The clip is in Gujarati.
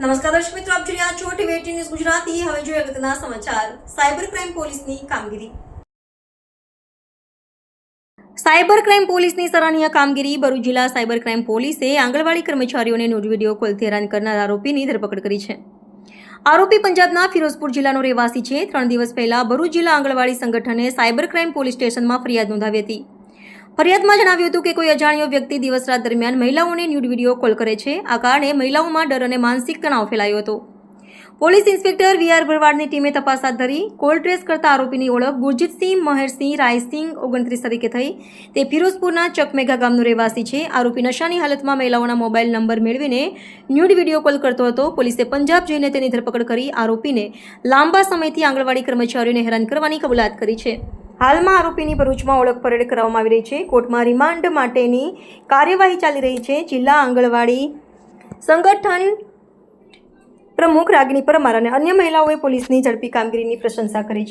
નમસ્કાર દર્શક મિત્રો, આપ જોઈ રહ્યા છો ટીવી ન્યૂઝ ગુજરાતી. હવે જોઈએ અગત્યના સમાચાર. સાયબર ક્રાઇમ પોલીસની કામગીરી. સાયબર ક્રાઇમ પોલીસની સરાહનીય કામગીરી. ભરૂચ જિલ્લા સાયબર ક્રાઇમ પોલીસે આંગણવાડી કર્મચારીઓને ન્યૂઝ વીડિયો કોલથી હેરાન કરનાર આરોપીની ધરપકડ કરી છે. આરોપી પંજાબના ફિરોઝપુર જિલ્લાનો રહેવાસી છે. ત્રણ દિવસ પહેલા ભરૂચ જિલ્લા આંગણવાડી સંગઠને સાયબર ક્રાઇમ પોલીસ સ્ટેશનમાં ફરિયાદ નોંધાવી હતી. ફરિયાદમાં જણાવ્યું હતું કે કોઈ અજાણ્યો વ્યક્તિ દિવસ રાત દરમિયાન મહિલાઓને ન્યૂડ વીડિયો કોલ કરે છે. આ કારણે મહિલાઓમાં ડર અને માનસિક તણાવ ફેલાયો હતો. પોલીસ ઇન્સ્પેક્ટર વી આર ભરવાડની ટીમે તપાસ હાથ ધરી કોલ ટ્રેસ કરતા આરોપીની ઓળખ ગુરજીતસિંહ, મહેરસિંહ, રાયસિંહ ઓગણત્રીસ તરીકે થઈ. તે ફિરોઝપુરના ચકમેઘા ગામનો રહેવાસી છે. આરોપી નશાની હાલતમાં મહિલાઓના મોબાઈલ નંબર મેળવીને ન્યૂડ વીડિયો કોલ કરતો હતો. પોલીસે પંજાબ જઈને તેની ધરપકડ કરી આરોપીને લાંબા સમયથી આંગણવાડી કર્મચારીઓને હેરાન કરવાની કબૂલાત કરી છે. હાલમાં આરોપીની ભરૂચમાં ઓળખ પરેડ કરવામાં આવી રહી છે. કોર્ટમાં રિમાન્ડ માટેની કાર્યવાહી ચાલી રહી છે. જિલ્લા આંગણવાડી સંગઠન પ્રમુખ રાગિણી પરમાર અને અન્ય મહિલાઓએ પોલીસની ઝડપી કામગીરીની પ્રશંસા કરી છે.